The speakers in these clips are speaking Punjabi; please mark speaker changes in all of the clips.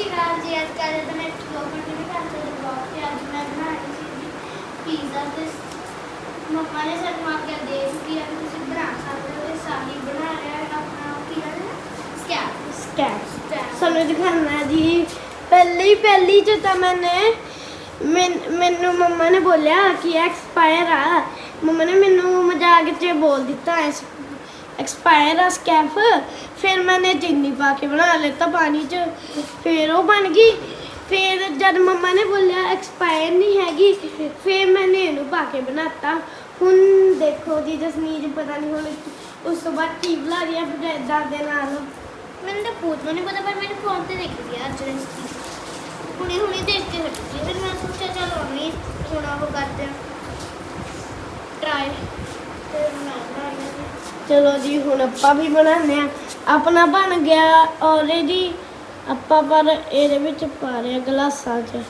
Speaker 1: ਸ਼੍ਰੀ ਅਕਾਲ ਜੀ ਅੱਜ ਕੱਲ੍ਹ ਦਾ ਮੈਂ ਵਲੌਗ ਨਹੀਂ ਕਰਦੇ ਵਲੌਗ ਤੇ ਅੱਜ ਮੈਂ ਬਣਾ ਰਹੀ ਸੀ ਪੀਜ਼ਾ ਤੇ ਮੰਮਾ ਨੇ ਸਾਨੂੰ ਆਖਿਆ ਦੇ ਕਿ ਅਗਰ ਤੁਸੀਂ ਬਣਾ ਸਕਦੇ ਹੋ। ਤੇ ਸਾਹੀ ਬਣਾ ਰਿਹਾ ਹੈ ਆਪਣਾ ਕੀ ਹੈ ਸਕੈਪ
Speaker 2: ਸਕੈਚ
Speaker 1: ਸਕੈਪ
Speaker 2: ਸਾਨੂੰ ਦਿਖਾਣਾ ਜੀ। ਪਹਿਲੀ ਪਹਿਲੀ ਚ ਤਾਂ ਮੈਨੇ ਮੈਨ- ਮੰਮਾ ਨੇ ਬੋਲਿਆ ਕਿ ਐਕਸਪਾਇਰ ਆ। ਮੰਮਾ ਨੇ ਮੈਨੂੰ ਮਜ਼ਾਕ 'ਚ ਬੋਲ ਦਿੱਤਾ ਐਕਸਪਾਇਰ ਆ ਸਕੈਫ ਫਿਰ ਮੈਨੇ ਚੀਨੀ ਪਾ ਕੇ ਬਣਾ ਲਿੱਤਾ ਪਾਣੀ 'ਚ, ਫਿਰ ਉਹ ਬਣ ਗਈ। ਫਿਰ ਜਦ ਮੰਮਾ ਨੇ ਬੋਲਿਆ ਐਕਸਪਾਇਰ ਨਹੀਂ ਹੈਗੀ, ਫਿਰ ਮੈਨੇ ਇਹਨੂੰ ਪਾ ਕੇ ਬਣਾਤਾ। ਹੁਣ ਦੇਖੋ ਜੀ, ਜਸਮੀਤ ਪਤਾ ਨਹੀਂ ਹੁਣ ਉਸ ਤੋਂ ਬਾਅਦ ਕੀ ਬਣਾ ਰਹੀ ਹੈ ਬ੍ਰੈਡਾਂ ਦੇ ਨਾਲ।
Speaker 1: ਮੈਨੂੰ ਤਾਂ ਖੁਦ ਨਹੀਂ ਪਤਾ, ਪਰ ਮੈਨੂੰ ਫੋਨ ਤੇ ਦੇਖੀ ਸੀ ਅੱਜ ਰੈਸਪੀ ਹੁਣੇ ਹੁਣੇ ਦੇਖ ਕੇ ਹਟੀ ਸੀ ਫਿਰ ਮੈਂ ਸੋਚਿਆ, ਚਲੋ ਨਹੀਂ ਹੁਣ ਉਹ ਕਰਦੇ ਹਾਂ ਟਰਾਈ
Speaker 2: ਚਲੋ ਜੀ ਹੁਣ ਆਪਾਂ ਵੀ ਬਣਾਉਂਦੇ ਆ ਆਪਣਾ ਬਣ ਗਿਆ ਆਲਰੇਡੀ ਆਪਾਂ ਪਰ ਇਹਦੇ ਵਿੱਚ ਪਾ ਰਹੇ ਆ ਗਲਾਸਾਂ 'ਚ।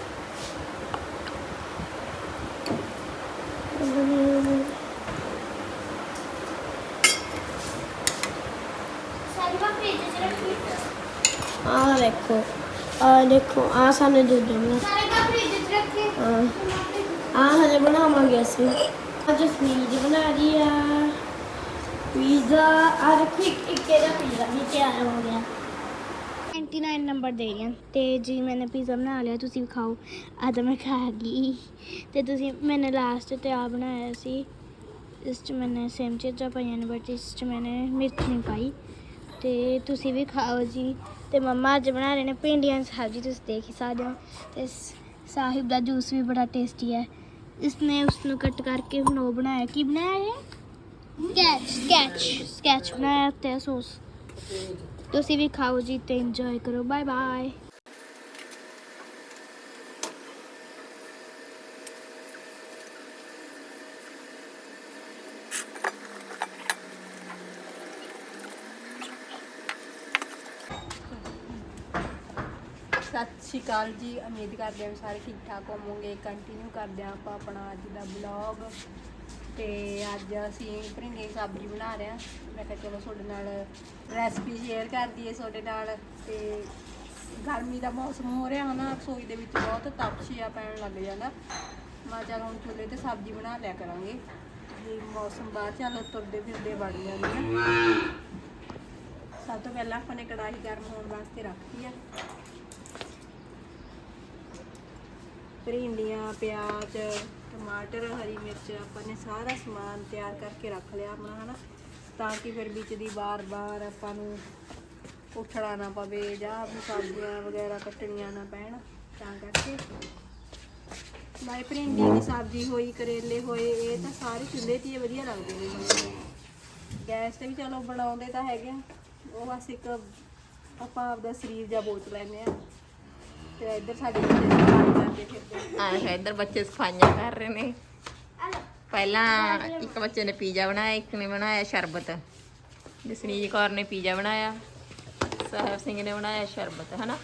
Speaker 2: ਆਹ ਦੇਖੋ ਆਹ ਦੇਖੋ ਆਹ ਸਾਨੂੰ ਦੁੱਧ ਬਣਾ
Speaker 1: ਸਾਰੀ ਬਾਤ ਫ੍ਰਿਜ 'ਚ ਰੱਖੀ
Speaker 2: ਹਾਂ। ਆਹ ਹਲੇ ਬਣਾਵਾਂਗੇ ਅਸੀਂ। ਅੱਜ ਸਨੀਜ ਬਣਾ ਰਹੀ ਆ। ਪੀਜ਼ਾ ਆ ਦੇਖੋ ਇੱਕ ਇਹਦਾ ਪੀਜ਼ਾ ਵੀ ਤਿਆਰ ਹੋ ਗਿਆ
Speaker 1: 99 ਨੰਬਰ ਦੇ ਰਹੀ ਹਾਂ। ਤੇ ਜੀ, ਮੈਨੇ ਪੀਜ਼ਾ ਬਣਾ ਲਿਆ, ਤੁਸੀਂ ਵੀ ਖਾਓ। ਅੱਜ ਮੈਂ ਖਾ ਗਈ। ਤੇ ਤੁਸੀਂ, ਮੈਨੇ ਲਾਸਟ ਤੇ ਆ ਬਣਾਇਆ ਸੀ। ਇਸ ਚ ਮੈਨੇ ਸੇਮ ਚੀਜ਼ਾਂ ਪਾਈਆਂ ਨੇ ਬਟ ਇਸ ਚ ਮੈਨੇ ਮਿਰਚ ਨਹੀਂ ਪਾਈ। ਤੇ ਤੁਸੀਂ ਵੀ ਖਾਓ ਜੀ। ਤੇ ਮੰਮਾ ਅੱਜ ਬਣਾ ਰਹੇ ਨੇ ਭਿੰਡੀਆਂ ਦੀ ਸਬਜ਼ੀ, ਤੁਸੀਂ ਦੇਖ ਹੀ ਸਕਦੇ ਹੋ। ਤੇ ਸਾਹਿਬ ਦਾ ਜੂਸ ਵੀ ਬੜਾ ਟੇਸਟੀ ਹੈ। ਇਸਨੇ ਉਸ ਨੂੰ ਕੱਟ ਕਰਕੇ ਹੁਣ ਉਹ ਬਣਾਇਆ। ਕੀ ਬਣਾਇਆ ਹੈ ਸਕੈਚ ਸਕੈਚ ਸਕੈਚ ਬਣਾਇਆ ਤੇ ਸੌਸ ਤੁਸੀਂ ਵੀ ਖਾਓ ਜੀ ਤੇ ਇੰਜੋਏ ਕਰੋ ਬਾਏ ਬਾਏ
Speaker 3: ਸਤਿ ਸ਼੍ਰੀ ਅਕਾਲ ਜੀ। ਉਮੀਦ ਕਰਦੇ ਹਾਂ ਵੀ ਸਾਰੇ ਠੀਕ ਠਾਕ ਹੋਵੋਗੇ। ਕੰਟੀਨਿਊ ਕਰਦੇ ਹਾਂ ਆਪਾਂ ਆਪਣਾ ਅੱਜ ਦਾ ਬਲੌਗ ਤੇ ਅੱਜ ਅਸੀਂ ਭਰਿੰਡੀ ਦੀ ਸਬਜ਼ੀ ਬਣਾ ਰਹੇ ਹਾਂ। ਮੈਂ ਕਿਹਾ ਚਲੋ ਤੁਹਾਡੇ ਨਾਲ ਰੈਸਪੀ ਸ਼ੇਅਰ ਕਰ ਦਈਏ ਤੁਹਾਡੇ ਨਾਲ ਤੇ ਗਰਮੀ ਦਾ ਮੌਸਮ ਹੋ ਰਿਹਾ ਹਨਾ ਰਸੋਈ ਦੇ ਵਿੱਚ ਬਹੁਤ ਤਪਸ਼ਿਆ ਪੈਣ ਲੱਗ ਜਾਂਦਾ ਮੈਂ ਚੱਲ ਹੁਣ ਚੁੱਲ੍ਹੇ ਤੇ ਸਬਜ਼ੀ ਬਣਾ ਲਿਆ ਕਰਾਂਗੇ। ਜੇ ਮੌਸਮ ਬਾਹਰ ਚੱਲ ਤੁਰਦੇ ਫਿਰਦੇ ਬਣ ਜਾਂਦੇ ਆ। ਸਭ ਤੋਂ ਪਹਿਲਾਂ ਆਪਾਂ ਨੇ ਕੜਾਹੀ ਗਰਮ ਹੋਣ ਵਾਸਤੇ ਰੱਖਤੀ ਆ। ਭਿੰਡੀਆਂ ਪਿਆਜ਼ ਟਮਾਟਰ, ਹਰੀ ਮਿਰਚ ਆਪਾਂ ਨੇ ਸਾਰਾ ਸਮਾਨ ਤਿਆਰ ਕਰਕੇ ਰੱਖ ਲਿਆ ਆਪਣਾ, ਹਨਾ? ਤਾਂ ਕਿ ਫਿਰ ਵਿੱਚ ਦੀ ਬਾਰ-ਬਾਰ ਆਪਾਂ ਨੂੰ ਉੱਠਣਾ ਨਾ ਪਵੇ ਜਾਂ ਸਬਜ਼ੀਆਂ ਵਗੈਰਾ ਕੱਟਣੀਆਂ ਨਾ ਪੈਣ, ਤਾਂ ਕਰਕੇ। ਬਾਈ ਭਿੰਡੀ ਦੀ ਸਬਜ਼ੀ ਹੋਈ, ਕਰੇਲੇ ਹੋਏ, ਇਹ ਤਾਂ ਸਾਰੇ ਚੁੱਲ੍ਹੇ 'ਤੇ ਹੀ ਵਧੀਆ ਲੱਗਦੇ ਨੇ ਮੈਨੂੰ ਗੈਸ ਤੇ ਵੀ ਚਲੋ ਬਣਾਉਂਦੇ ਤਾਂ ਹੈਗੇ ਆ। ਉਹ ਬਸ ਇੱਕ ਆਪਾਂ ਆਪਦਾ ਸਰੀਰ ਜਾਂ ਬੋਚ ਲੈਂਦੇ ਆ। ਤੇ ਇੱਧਰ ਸਾਡੇ ਕਰਦੇ ਫਿਰਦੇ
Speaker 4: ਆ ਹੈ ਇੱਧਰ ਬੱਚੇ ਸਫਾਈਆਂ ਕਰ ਰਹੇ ਨੇ। ਪਹਿਲਾਂ ਇੱਕ ਬੱਚੇ ਨੇ ਪੀਜ਼ਾ ਬਣਾਇਆ ਇੱਕ ਨੇ ਬਣਾਇਆ ਸ਼ਰਬਤ। ਜਸਨੀਤ ਕੌਰ ਨੇ ਪੀਜ਼ਾ ਬਣਾਇਆ ਸਾਹਿਬ ਸਿੰਘ ਨੇ ਬਣਾਇਆ ਸ਼ਰਬਤ ਹਨਾ?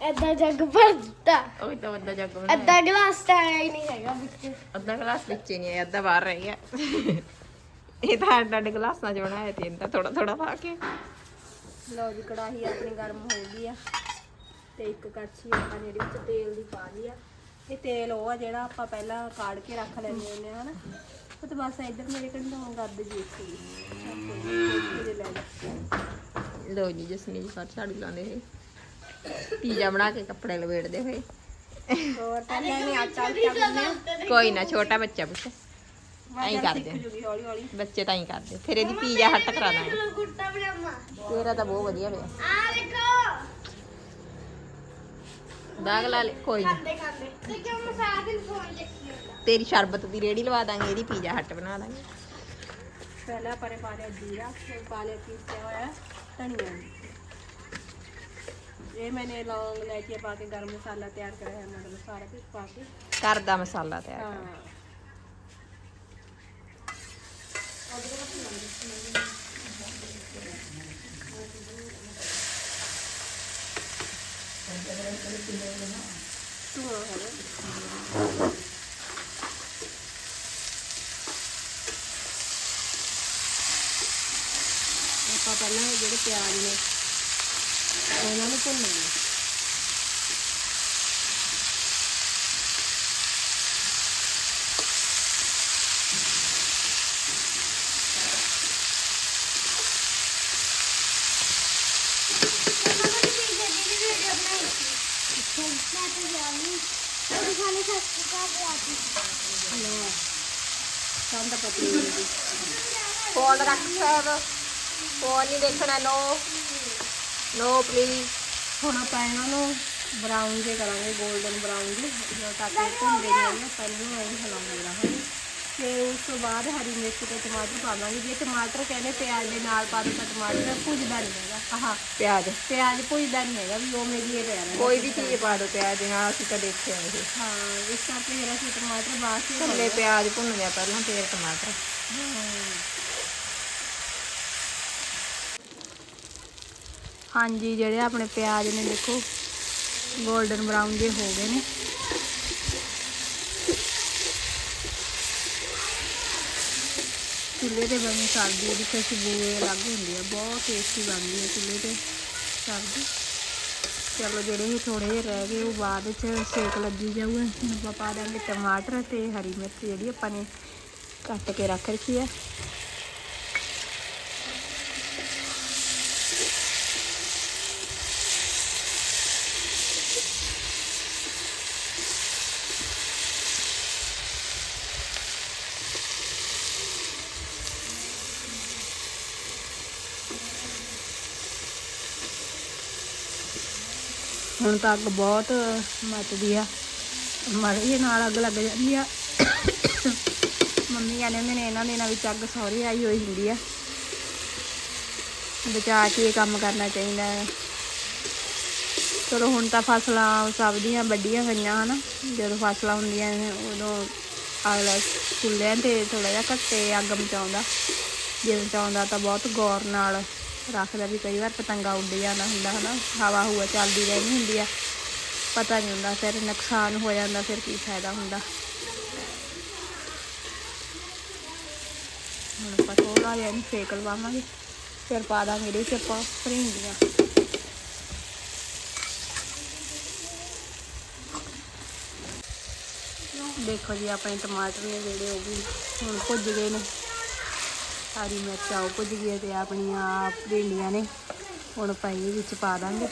Speaker 2: ਐਦਾਂ ਜੱਗ ਭਰਦਾ।
Speaker 4: ਉਹ ਤਾਂ ਵੱਡਾ ਜੱਗ ਬਣਾਇਆ।
Speaker 2: ਅੱਧਾ ਗਲਾਸ ਤਾਂ ਆਇਆ ਹੀ ਨਹੀਂ ਹੈਗਾ ਵਿੱਚ।
Speaker 4: ਅੱਧਾ ਗਲਾਸ ਵਿੱਚ ਹੀ ਨਹੀਂ ਆਇਆ ਅੱਧਾ ਬਾਹਰ ਰਹਿ ਗਿਆ। ਇਹ ਤਾਂ ਅੱਡ ਅੱਡ ਗਲਾਸਾਂ 'ਚ ਬਣਾਇਆ ਤੇ ਇਹਦਾ ਥੋੜਾ ਥੋੜਾ ਪਾ ਕੇ।
Speaker 3: ਲਓ ਜੀ ਕੜਾਹੀ ਆਪਣੀ ਗਰਮ ਹੋ ਗਈ ਆ। ਤੇ ਇੱਕ ਕੜਛੀ ਆਪਾਂ ਨੇ ਇਹਦੇ ਵਿੱਚ ਤੇਲ ਦੀ ਪਾ ਲਈ ਆ। ਇਹ ਤੇਲ ਉਹ ਆ ਜਿਹੜਾ ਆਪਾਂ ਪਹਿਲਾਂ ਕਾੜ ਕੇ ਰੱਖ ਲੈਂਦੇ ਹੁੰਦੇ ਆ ਹਨਾ? ਉਹ ਤੇ ਬਸ ਇੱਧਰ ਮੇਰੇ ਕੰਢੋਂ ਗੱਦ ਜੀ ਸੀ। ਲੈ ਲੈ।
Speaker 4: ਲੋ ਜੀ ਜਸਨੀਤ ਕੌਰ ਝਾੜੂ ਲਾਉਂਦੇ ਹੋਏ ਪੀਜ਼ਾ ਬਣਾ ਕੇ ਕੱਪੜੇ ਲਵੇੜਦੇ ਹੋਏ।
Speaker 3: ਹੋਰ ਪਹਿਲਾਂ ਇਹਨੇ ਆਟਾ ਗੁੰਨਿਆ
Speaker 4: ਕੋਈ ਨਾ ਛੋਟਾ ਬੱਚਾ ਪੁੱਤ। ਐਂ ਕਰਦੇ ਬੱਚੇ ਤਾਂ ਹੀ ਕਰਦੇ। ਫਿਰ ਇਹਦੀ ਪੀਜ਼ਾ ਹੱਟ ਕਰਾ ਦਾਂਗੇ। ਤੇਰਾ ਤਾਂ ਬਹੁਤ ਵਧੀਆ ਪਿਆ
Speaker 1: ਆ ਦੇਖੋ।
Speaker 4: ਦਾਗ ਲਾ ਲੈ ਕੋਈ ਨਾ।
Speaker 1: ਖਾਂਦੇ ਖਾਂਦੇ। ਤੇ ਕਿਉਂ ਮੈਂ ਸਾਰਾ ਦਿਨ ਫੋਨ ਦੇਖੀ ਜਾਂਦਾ?
Speaker 4: ਤੇਰੀ ਸ਼ਰਬਤ ਦੀ ਰੇੜੀ ਲਵਾ ਦਾਂਗੇ ਇਹਦੀ ਪੀਜ਼ਾ ਹੱਟ ਬਣਾ ਦਾਂਗੇ।
Speaker 3: ਪਹਿਲਾਂ ਪਰੇ ਪਾ ਲਿਆ ਜੀਰਾ ਫਿਰ ਪਾ ਲਿਆ ਪੀਸਿਆ ਹੋਇਆ ਧਨੀਆ। ਇਹ ਮੈਨੇ ਲੌਂਗ ਇਲਾਇਚੀ ਪਾ ਕੇ ਗਰਮ ਮਸਾਲਾ ਤਿਆਰ ਕਰਿਆ ਹੈ ਮਤਲਬ ਸਾਰਾ ਕੁਝ ਪਾ ਕੇ।
Speaker 4: ਘਰ ਦਾ ਮਸਾਲਾ ਤਿਆਰ
Speaker 3: ਹਾਂ
Speaker 4: ਕਰ
Speaker 3: ਧੂਆਂ ਹੈ ਆਪਾਂ ਪਹਿਲਾਂ ਜਿਹੜੇ ਪਿਆਜ਼ ਨੇ ਉਹਨਾਂ ਨੂੰ ਭੁੰਨਾਂਗੇ
Speaker 1: ਮਮਾ ਨੇ ਪੀਜ਼ਾ ਦੀ ਵੀ ਵੀਡੀਓ ਬਣਾਈ ਸੀ ਮੈਂ ਤਾਂ ਜਾਣੀ ਉਹ ਖਾਣੇ ਸਸਤੀ ਕਾ
Speaker 4: ਨਹੀਂ ਦੇਖਣਾ ਨੋ ਨੋ ਪਲੀਜ਼
Speaker 3: ਹੁਣ ਆਪਾਂ ਇਹਨਾਂ ਨੂੰ ਬਰਾਊਨ ਜੇ ਕਰਾਂਗੇ 골ਡਨ ਬਰਾਊਨ ਜੇ ਜਦੋਂ ਤੱਕ ਇਹ ਭੁੰਨਦੇ ਨਹੀਂ ਨੂੰ ਐਂ ਹਿਲਾਉਂਦੇ ਰਹਾਂਗੇ। ਫਿਰ ਉਸ ਤੋਂ ਬਾਅਦ ਹਰੀ ਮਿਰਚ ਤੇ ਟਮਾਟਰ ਪਾਵਾਂਗੇ ਜੇ ਟਮਾਟਰ ਕਹਿੰਦੇ ਪਿਆਜ਼ ਦੇ ਨਾਲ ਪਾ ਦੋ ਤਾਂ ਟਮਾਟਰ ਭੁੱਜਦਾ ਨਹੀਂ ਹੈਗਾ ਆਹ
Speaker 4: ਪਿਆਜ਼।
Speaker 3: ਪਿਆਜ਼ ਭੁੱਜਦਾ ਨਹੀਂ ਹੈਗਾ ਵੀ ਉਹ ਮੇਰੀ ਇਹ ਰਹਿੰਦਾ
Speaker 4: ਕੋਈ ਵੀ ਚੀਜ਼ ਪਾ ਦੋ ਪਿਆਜ਼ ਦੇ ਨਾਲ ਅਸੀਂ ਤਾਂ ਦੇਖਿਆ ਇਹ
Speaker 3: ਹਾਂ ਇਸ ਕਰਕੇ ਫਿਰ ਅਸੀਂ ਟਮਾਟਰ ਬਾਅਦ ਚ
Speaker 4: ਥੱਲੇ ਪਿਆਜ਼ ਭੁੰਨ ਲਿਆ ਪਹਿਲਾਂ ਫਿਰ ਟਮਾਟਰ।
Speaker 3: ਹਾਂਜੀ ਜਿਹੜੇ ਆਪਣੇ ਪਿਆਜ਼ ਨੇ ਦੇਖੋ 골ਡਨ ਬਰਾਊਨ ਜੇ ਹੋ ਗਏ ਨੇ। ਚੁੱਲ੍ਹੇ ਤੇ ਬਣੀ ਸਬਜ਼ੀ ਦੀ ਖੁਸ਼ਬੂ ਅਲੱਗ ਹੁੰਦੀ ਆ, ਬਹੁਤ ਟੇਸਟੀ ਬਣਦੀ ਹੈ ਚੁੱਲ੍ਹੇ ਤੇ ਸਬਜ਼ੀ। ਚਲੋ ਜਿਹੜੇ ਵੀ ਥੋੜੇ ਜਿਹੇ ਰਹਿ ਗਏ, ਉਹ ਬਾਅਦ ਵਿੱਚ ਸੇਕ ਲੱਗੀ ਜਾਊਗਾ। ਆਪਾਂ ਪਾ ਦਾਂਗੇ ਟਮਾਟਰ ਤੇ ਹਰੀ ਮਿਰਚ ਜਿਹੜੀ ਆਪਾਂ ਨੇ ਕੱਟ ਕੇ ਰੱਖ ਰੱਖੀ ਹੈ ਹੁਣ ਤਾਂ ਅੱਗ ਬਹੁਤ ਮੱਚਦੀ ਆ। ਮਾੜੇ ਜਿਹੇ ਨਾਲ ਅੱਗ ਲੱਗ ਜਾਂਦੀ ਆ। ਮੰਮੀ ਕਹਿੰਦੇ ਹੁੰਦੇ ਨੇ ਇਹਨਾਂ ਦਿਨਾਂ ਵਿੱਚ ਅੱਗ ਸੌਰੀ ਆਈ ਹੋਈ ਹੁੰਦੀ ਆ। ਬਚਾ ਕੇ ਇਹ ਕੰਮ ਕਰਨਾ ਚਾਹੀਦਾ ਹੈ ਚਲੋ ਹੁਣ ਤਾਂ ਫਸਲਾਂ ਸਭ ਦੀਆਂ ਵੱਡੀਆਂ ਗਈਆਂ ਹਨਾ। ਜਦੋਂ ਫਸਲਾਂ ਹੁੰਦੀਆਂ ਨੇ, ਉਦੋਂ ਅਗਲਾ ਚੁੱਲ੍ਹਿਆਂ ਤੇ ਥੋੜਾ ਜਿਹਾ ਘੱਟੇ ਅੱਗ ਮਚਾਉਂਦਾ। ਜੇ ਮਚਾਉਂਦਾ ਤਾਂ ਬਹੁਤ ਗੌਰ ਨਾਲ ਰੱਖਦਾ ਵੀ ਕਈ ਵਾਰ ਪਤੰਗਾ ਉੱਡ ਜਾਂਦਾ ਹੁੰਦਾ ਹਨਾ, ਹਵਾ ਹੁਆ ਚੱਲਦੀ ਰਹਿੰਦੀ ਹੁੰਦੀ ਆ। ਪਤਾ ਨਹੀਂ ਹੁੰਦਾ ਫਿਰ ਨੁਕਸਾਨ ਹੋ ਜਾਂਦਾ ਫਿਰ ਕੀ ਫਾਇਦਾ ਹੁੰਦਾ। ਹੁਣ ਆਪਾਂ ਥੋੜਾ ਜਿਹਾ ਇਹਨੂੰ ਸੇਕ ਲਵਾਵਾਂਗੇ, ਫਿਰ ਪਾ ਦਾਂਗੇ ਇਹਦੇ 'ਚ ਆਪਾਂ ਭਰਿੰਡੀਆਂ। ਦੇਖੋ ਜੀ, ਆਪਣੇ ਟਮਾਟਰ ਨੇ ਜਿਹੜੇ ਉਹ ਵੀ ਹੁਣ ਭੁੱਜ ਗਏ ਨੇ। ਹਰੀ ਮਿਰਚਾਂ ਉਹ ਭੁੱਜ ਗਈ ਤੇ ਆਪਣੀਆਂ ਭਿੰਡੀਆਂ ਨੇ ਹੁਣ ਆਪਾਂ ਵਿੱਚ ਪਾ ਦਾਂਗੇ।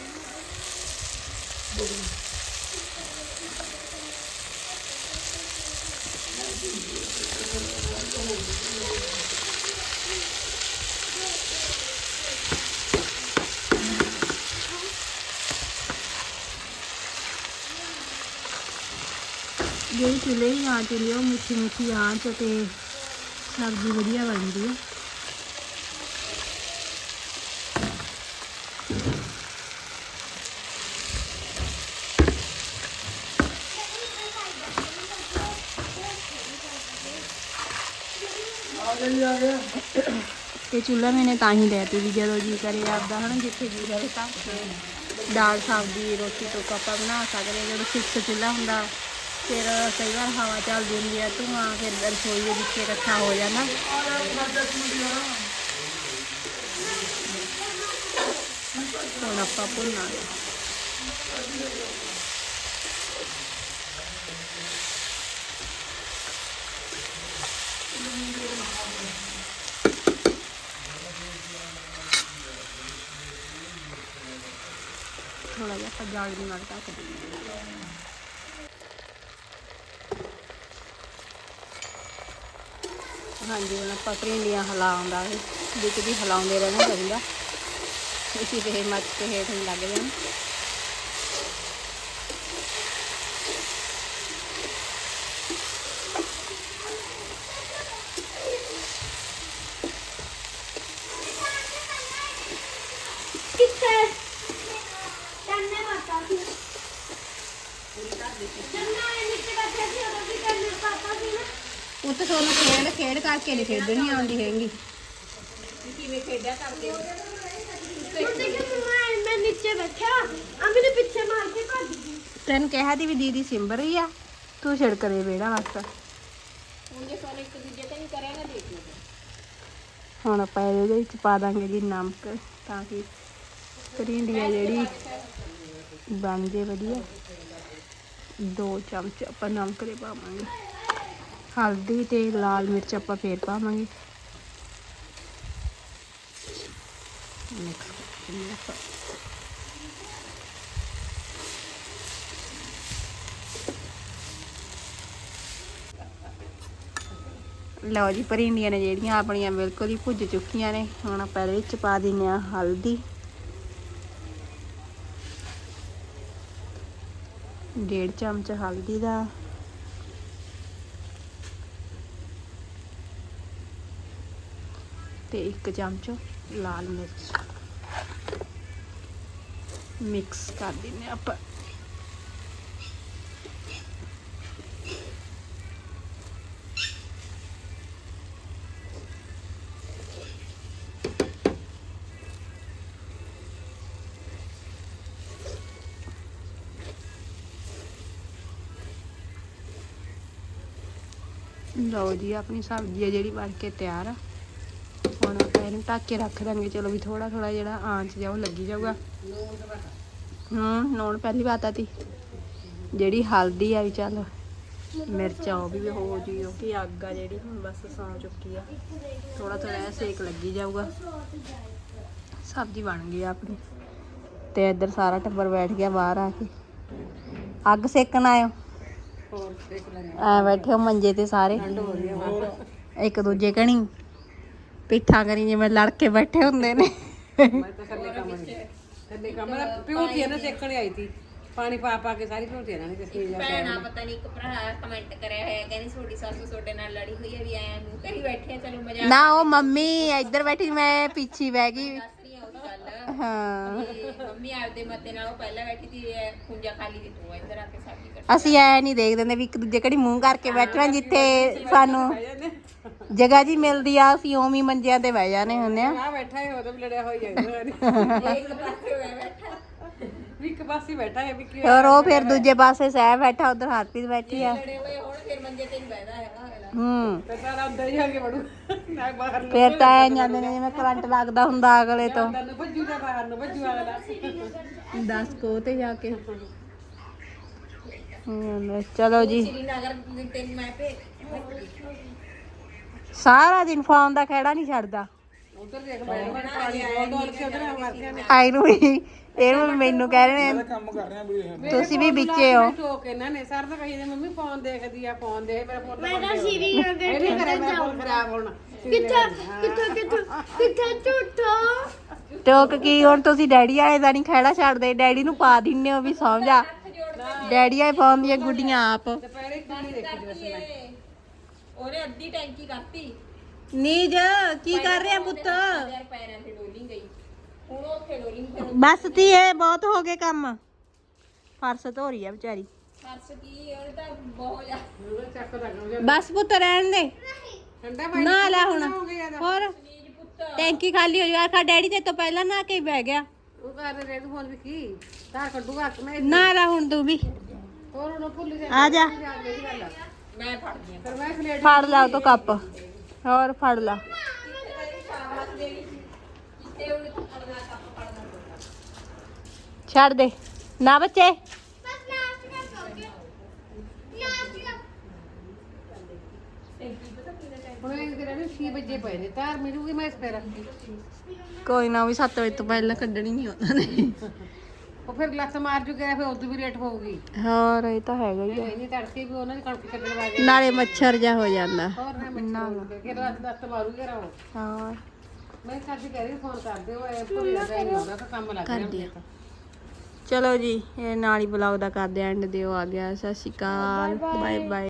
Speaker 3: ਜਿਹੜੀ ਚੁੱਲ੍ਹੇ ਦੀ ਆਂਚ ਹੁੰਦੀ ਉਹ ਮਿੱਠੀ ਮਿੱਠੀ ਆਂਚ ਤੇ ਸਬਜ਼ੀ ਵਧੀਆ ਬਣਦੀ ਹੈ ਇਹ ਚੁੱਲ੍ਹਾ ਮੈਨੇ ਤਾਂ ਹੀ ਲਿਆ ਤੀ ਵੀ ਜਦੋਂ ਜੀ ਕਰੇ ਆਪਦਾ ਹਨਾ ਜਿੱਥੇ ਜੀ ਕਰੇ ਤਾਂ। ਤੇ ਦਾਲ ਸਬਜ਼ੀ ਰੋਟੀ ਟੋਕਾ ਆਪਾਂ ਬਣਾ ਸਕਦੇ। ਜਦੋਂ ਫਿਕਸ ਚੁੱਲ੍ਹਾ ਹੁੰਦਾ ਫਿਰ ਕਈ ਵਾਰ ਹਵਾ ਚੱਲਦੀ ਹੁੰਦੀ ਹੈ ਧੂਆਂ ਫਿਰ ਰਸੋਈ ਦੇ ਵਿੱਚ ਇਕੱਠਾ ਹੋ ਜਾਂਦਾ। ਹੁਣ ਆਪਾਂ ਭੁੰਨਾਂਗੇ ਥੋੜਾ ਜਿਹਾ ਆਪਾਂ ਜਾਲ ਦੀ ਨਾਲ ਢੱਕ ਦਿੰਦੇ ਹਾਂਜੀ ਹੁਣ ਆਪਾਂ ਭਿੰਡੀਆਂ ਹਿਲਾਉਂਦਾ ਵਿੱਚ ਵੀ ਹਿਲਾਉਂਦੇ ਰਹਿਣਾ ਚਾਹੀਦਾ। ਇਸੇ ਤੇ ਮੱਚ ਕੇ ਹੇਠ ਨਹੀਂ ਲੱਗ ਜਾਣ
Speaker 2: ਕਿੱਥੇ ਕੰਨੇ ਮਾਤਾ ਸੀ ਜੰਨਾ ਇਹ ਨੀਚੇ ਬੈਠੇ ਸੀ ਉਦੋਂ ਵੀ ਕੰਨੇ ਪਾਪਾ ਸੀ ਨਾ
Speaker 3: ਉੱਤ ਤੁਹਾਨੂੰ ਖੇਡ ਖੇਡ ਕਰਕੇ ਨਹੀਂ ਖੇਡਣੀ ਆਉਂਦੀ ਹੈਗੀ।
Speaker 2: ਹੁਣ ਦੇਖੋ ਮੰਮਾ ਮੈਂ ਨੀਚੇ ਬੈਠਾ ਅਮੀ ਨੇ ਪਿੱਛੇ ਮਾਰ ਕੇ ਭੱਜ ਗਈ।
Speaker 3: ਤੈਨੂੰ ਕਿਹਾ ਦੀ ਵੀ ਦੀਦੀ ਸਿੰਬ ਰਹੀ ਆ। ਤੂੰ ਛਿੜਕ ਦੇ ਵੇੜਾ ਵਾਸਤਾ। ਹੁਣ ਆਪਾਂ ਇਹਦੇ ਵਿੱਚ ਪਾ ਦਾਂਗੇ ਜੀ ਨਮਕ ਤਾਂ ਕਿ ਪਰਿੰਡੀਆ ਜਿਹੜੀ ਬਣ ਜੇ ਵਧੀਆ। ਦੋ ਚਮਚ ਆਪਾਂ ਨਮਕ ਦੇ ਪਾਵਾਂਗੇ। ਹਲਦੀ ਤੇ ਲਾਲ ਮਿਰਚ ਆਪਾਂ ਫੇਰ ਪਾਵਾਂਗੇ। ਮਿਕਸ ਕਰਕੇ ਆਪਾਂ ਲਓ ਜੀ ਪਰਿੰਡੀਆਂ ਨੇ ਜਿਹੜੀਆਂ ਆਪਣੀਆਂ ਬਿਲਕੁਲ ਹੀ ਭੁੱਜ ਚੁੱਕੀਆਂ ਨੇ। ਹੁਣ ਆਪਾਂ ਇਹਦੇ ਵਿੱਚ ਪਾ ਦਿੰਨੇ ਆ ਹਲਦੀ। ਡੇਢ ਚਮਚ ਹਲਦੀ ਦਾ ਤੇ ਇੱਕ ਚਮਚ ਲਾਲ ਮਿਰਚ। ਮਿਕਸ ਕਰ ਦਿੰਨੇ ਆਪਾਂ। ਲਓ ਜੀ, ਆਪਣੀ ਸਬਜ਼ੀ ਆ ਜਿਹੜੀ ਬਣ ਕੇ ਤਿਆਰ ਆ। ਇਹਨੂੰ ਢੱਕ ਕੇ ਰੱਖ ਦਾਂਗੇ। ਚਲੋ ਵੀ ਥੋੜਾ ਥੋੜਾ ਜਿਹੜਾ ਆਂਚ ਜਾ ਉਹ ਲੱਗੀ ਜਾਊਗਾ। ਹੂੰ ਨੂਣ ਪਹਿਲੀ ਬਾਤ ਆਤੀ ਜਿਹੜੀ ਹਲਦੀ ਆ ਵੀ ਚੱਲ ਮਿਰਚਾਂ ਉਹ ਵੀ ਹੋ ਜੀ ਉਹ ਕਿ ਅੱਗ ਆ ਜਿਹੜੀ ਹੁਣ ਬਸ ਸੌਂ ਚੁੱਕੀ ਆ। ਥੋੜਾ ਥੋੜਾ ਸੇਕ ਲੱਗੀ ਜਾਊਗਾ। ਸਬਜ਼ੀ ਬਣ ਗਈ ਆ ਆਪਣੀ। ਤੇ ਇੱਧਰ ਸਾਰਾ ਟੱਬਰ ਬੈਠ ਗਿਆ ਬਾਹਰ ਆ ਕੇ। ਅੱਗ ਸੇਕਣ ਆਇਓ ਆ। ਬੈਠੇ ਹੋ ਮੰਜੇ ਤੇ ਸਾਰੇ। ਇੱਕ ਦੂਜੇ ਕਣੀ। ਪਿੱਠਾ ਕਰੀ ਜਿਵੇਂ ਲੜ ਕੇ ਬੈਠੇ ਹੁੰਦੇ ਨੇ।
Speaker 5: ਥੱਲੇ ਕਮਰਾ ਪਿਉਟੀ ਨਾ ਸੇਕਣ ਆਈ ਸੀ। ਪਾਣੀ ਪਾ ਪਾ ਕੇ ਸਾਰੀ ਪਿਉਟੀ ਇਹਨਾਂ ਨੇ ਕਿਸੀ ਜਾ
Speaker 4: ਭੈਣਾ ਪਤਾ ਨਹੀਂ ਇੱਕ ਭਰਾ ਕਮੈਂਟ ਕਰਿਆ ਹੋਇਆ ਕਹਿੰਦੀ ਤੁਹਾਡੀ ਸੱਸ ਤੁਹਾਡੇ ਨਾਲ ਲੜੀ ਹੋਈ ਹੈ ਵੀ ਐ ਮੂੰਹ ਕਰੀ ਬੈਠੇ ਆ ਚਲੋ ਮਜ਼ਾਕ
Speaker 3: ਨਾ ਉਹ ਮੰਮੀ ਇੱਧਰ ਬੈਠੀ ਮੈਂ ਪਿੱਛੇ ਬਹਿ ਗਈ।
Speaker 4: ਦੱਸ ਰਹੀ ਆ ਉਹ ਗੱਲ।
Speaker 3: ਹਾਂ।
Speaker 4: ਤੇ ਮੰਮੀ ਆਪਦੇ ਮਤੇ ਨਾਲ ਉਹ ਪਹਿਲਾਂ ਬੈਠੀ ਸੀ ਇਹ ਖੁੰਜਾ ਖਾਲੀ ਦੀ ਤੂੰ ਇੱਧਰ ਆ ਕੇ ਸਾਡੀ ਕਰ
Speaker 3: ਅਸੀਂ ਐ ਨਹੀਂ ਦੇਖਦੇ ਹੁੰਦੇ ਵੀ ਇੱਕ ਦੂਜੇ ਕੜੀ ਮੂੰਹ ਕਰਕੇ ਬੈਠਣਾ ਜਿੱਥੇ ਸਾਨੂੰ ਜਗ੍ਹਾ ਜੀ ਮਿਲਦੀ ਆ ਅਸੀਂ ਹੀ ਮੰਜਿਆਂ ਤੇ ਬਹਿ ਜਾਣੇ ਹੁੰਦੇ ਆ।
Speaker 5: ਆ ਬੈਠਾ ਹੈ ਉਹਦੇ ਵੀ ਲੜਿਆ ਹੋਈ ਜਾਂਦਾ
Speaker 4: ਇੱਕ ਪਾਸੇ ਹੋਇਆ ਬੈਠਾ।
Speaker 5: ਵੀ ਇੱਕ ਪਾਸੇ ਬੈਠਾ ਹੈ ਵੀ ਕੀ
Speaker 3: ਹੋਰ ਉਹ ਫਿਰ ਦੂਜੇ ਪਾਸੇ ਸਹਿ ਬੈਠਾ ਉਧਰ ਹਰਪ੍ਰੀਤ ਬੈਠੀ ਆ।
Speaker 4: ਲੜੇ ਹੋਏ ਹੁਣ ਫਿਰ ਮੰਜੇ ਤੇ ਨਹੀਂ ਬੈਠਾ ਹੈਗਾ ਅਗਲਾ।
Speaker 3: ਹੂੰ।
Speaker 5: ਤੇ ਸਾਰਾ ਅੰਦਰ ਜਾ ਕੇ ਵੜੂ। ਨਾ ਬਾਹਰ ਨੂੰ
Speaker 3: ਫਿਰ ਤਾਂ ਐ ਜਾਂਦੇ ਨੇ ਜਿਵੇਂ ਕਰੰਟ ਲੱਗਦਾ ਹੁੰਦਾ ਅਗਲੇ ਤੋਂ।
Speaker 5: ਅੰਦਰ ਨੂੰ ਭੱਜੂ ਜਾਂ ਬਾਹਰ ਨੂੰ ਭੱਜੂ ਅਗਲਾ।
Speaker 3: ਦੱਸ ਕੋ ਤੇ ਜਾ ਕੇ। ਹੂੰ ਚਲੋ ਜੀ।
Speaker 4: ਸ੍ਰੀਨਗਰ ਤੇ ਮੈਂ ਭੇ
Speaker 3: ਸਾਰਾ ਦਿਨ ਫੋਨ ਦਾ ਖਹਿੜਾ ਨਹੀਂ ਛੱਡਦਾ।
Speaker 5: ਉਧਰ ਦੇਖ ਬੈਠ ਬੈਠ ਪਾਣੀ ਡੋਲ ਡੋਲ ਕੇ ਉਧਰ ਮਾਰਦੇ ਨੇ
Speaker 3: ਆਈ ਨੂੰ ਵੀ ਇਹਨੂੰ ਮੈਨੂੰ ਕਹਿ ਰਹੇ ਨੇ ਤੁਸੀਂ ਵੀ ਵਿੱਚੇ ਹੋ।
Speaker 5: ਟੋਕ ਇਹਨਾਂ ਨੇ ਸਰ ਤਾਂ ਕਹੀ ਨੇ ਮੰਮੀ ਫੋਨ ਦੇਖਦੀ ਆ ਫੋਨ ਦੇਖ ਮੇਰਾ ਫੋਨ
Speaker 2: ਮੈਂ ਤਾਂ ਸ਼੍ਰੀਨਗਰ
Speaker 5: ਇਹ ਨਹੀਂ ਕਰਿਆ ਮੇਰਾ ਫੋਨ ਖਰਾਬ ਹੋਣਾ।
Speaker 2: ਕਿੱਥੇ ਕਿੱਥੇ ਕਿੱਥੇ ਕਿੱਥੇ ਝੂਠਾ?
Speaker 3: ਟੋਕ ਕੀ ਹੁਣ ਤੁਸੀਂ ਡੈਡੀ ਆਏ ਦਾ ਨਹੀਂ ਖਹਿੜਾ ਛੱਡਦੇ ਡੈਡੀ ਨੂੰ ਪਾ ਦਿੰਨੇ ਹੋ ਵੀ ਸੌਂ ਜਾ ਡੈਡੀ ਆਏ ਪਾਉਂਦੀਆਂ ਗੁੱਡੀਆਂ ਆਪ।
Speaker 5: ਦੁਪਹਿਰੇ ਕਿੰਨੀ ਦੇਖੀ ਬਸ ਮੈਂ
Speaker 4: ਉਹਨੇ ਅੱਧੀ ਟੈਂਕੀ ਕਰਤੀ।
Speaker 3: ਨੀਜ ਕੀ ਕਰ ਰਿਹਾ ਪੁੱਤ?
Speaker 4: ਯਾਰ ਪੈਰਾਂ ਤੇ ਡੋਲੀ ਗਈ। ਹੁਣ ਉਹ ਫੇ ਡੋਲੀ ਨਹੀਂ ਫਿਰ
Speaker 3: ਬਸ ਧੀਏ ਬਹੁਤ ਹੋ ਗਏ ਕੰਮ। ਫਰਸ ਧੋ ਰਹੀ ਆ ਵਿਚਾਰੀ।
Speaker 4: ਪਰਸ ਕੀ ਉਹਨੇ ਤਾਂ ਬਹੁਤ ਜ਼ਿਆਦਾ
Speaker 5: ਉਹਦਾ ਚੱਕ ਦਾ ਕੰਮ
Speaker 3: ਬਸ ਪੁੱਤ ਰਹਿਣ ਦੇ।
Speaker 5: ਠੰਡਾ ਪਾਣੀ
Speaker 3: ਨਾ ਲੈ ਹੁਣ। ਹੋਰ? ਟੈਂਕੀ ਖਾਲੀ ਹੋ ਜਾ ਆਖਾ ਡੈਡੀ ਤੇ ਤੋਂ ਪਹਿਲਾਂ ਨਾ ਕੇ ਹੀ ਬਹਿ ਗਿਆ।
Speaker 5: ਉਹ ਕਰ ਰਿਹਾ ਤੂੰ ਫੋਨ ਵੀ ਕੀ? ਤਾਰ ਕੱਢੂਗਾ ਮੈਂ
Speaker 3: ਨਾ ਲੈ ਹੁਣ ਤੂੰ ਵੀ।
Speaker 5: ਹੋਰ ਉਹਨੂੰ ਭੁੱਲ ਜਾ
Speaker 3: ਆ ਜਾ।
Speaker 4: ਮੈਂ ਫੜਦੀ ਆ
Speaker 5: ਫਿਰ ਮੈਂ ਖਲੇਟ
Speaker 3: ਫੜ ਲਾ ਉਹ ਤੋਂ ਕੱਪ ਹੋਰ ਫੜ ਲਾ।
Speaker 4: ਕਿਤੇ ਉਹਨੇ ਫੜਨਾ ਕੱਪ ਫੜਨਾ
Speaker 3: ਛੱਡ ਦੇ। ਨਾ ਬੱਚੇ।
Speaker 2: ਬਸ ਨਾਚ ਨਾ ਸੋਗੇ ਨਾਚ ਨਾ
Speaker 5: ਹੁਣ ਇਹ ਤੇਰਾ ਨੇ 6 ਵਜੇ ਪਏ ਨੇ ਤਾਰ ਮਿਲੂਗੀ ਮੈਂ ਫਿਰ
Speaker 3: ਕੋਈ ਨਾ ਉਹ ਵੀ 7 ਵਜੇ ਤੋਂ ਪਹਿਲਾਂ ਕੱਢਣੀ ਨਹੀਂ ਉਹਨਾਂ ਨੇ।
Speaker 5: ਉਹ ਫਿਰ ਲੱਤ ਮਾਰ ਜੂਗਾ ਫਿਰ ਉਦੋਂ ਵੀ ਲੇਟ ਹੋਊਗੀ।
Speaker 3: ਹੋਰ ਇਹ ਤਾਂ ਹੈਗਾ ਹੀ ਆ।
Speaker 5: ਨਹੀਂ ਤੜਕੇ ਵੀ ਉਹਨਾਂ ਦੀ ਕਣਕ ਛੱਡਣ ਵਾਗੇ
Speaker 3: ਨਾਲੇ ਮੱਛਰ ਜਾ ਹੋ ਜਾਂਦਾ।
Speaker 5: ਹੋਰ ਨਾ। ਮੈਂ ਕਿ ਰਾਤ ਦਸਤ ਮਾਰੂਗੇ ਰਹਾ
Speaker 3: ਹਾਂ।
Speaker 5: ਮੈਂ ਸਾਡੀ ਕਹਿ ਰਹੀ ਫੋਨ ਕਰ ਦਿਓ ਇਹ ਜਾਂਦਾ ਨਹੀਂ ਹੁੰਦਾ ਤਾਂ ਕੰਮ ਲੱਗ ਰਿਹਾ
Speaker 3: ਚਲੋ ਜੀ ਇਹ ਨਾਲ ਹੀ ਬਲੌਗ ਦਾ ਕਰਦੇ ਐਂਡ ਦਿਓ ਆ ਗਿਆ। ਸਤਿ ਸ਼੍ਰੀ ਅਕਾਲ। Bye bye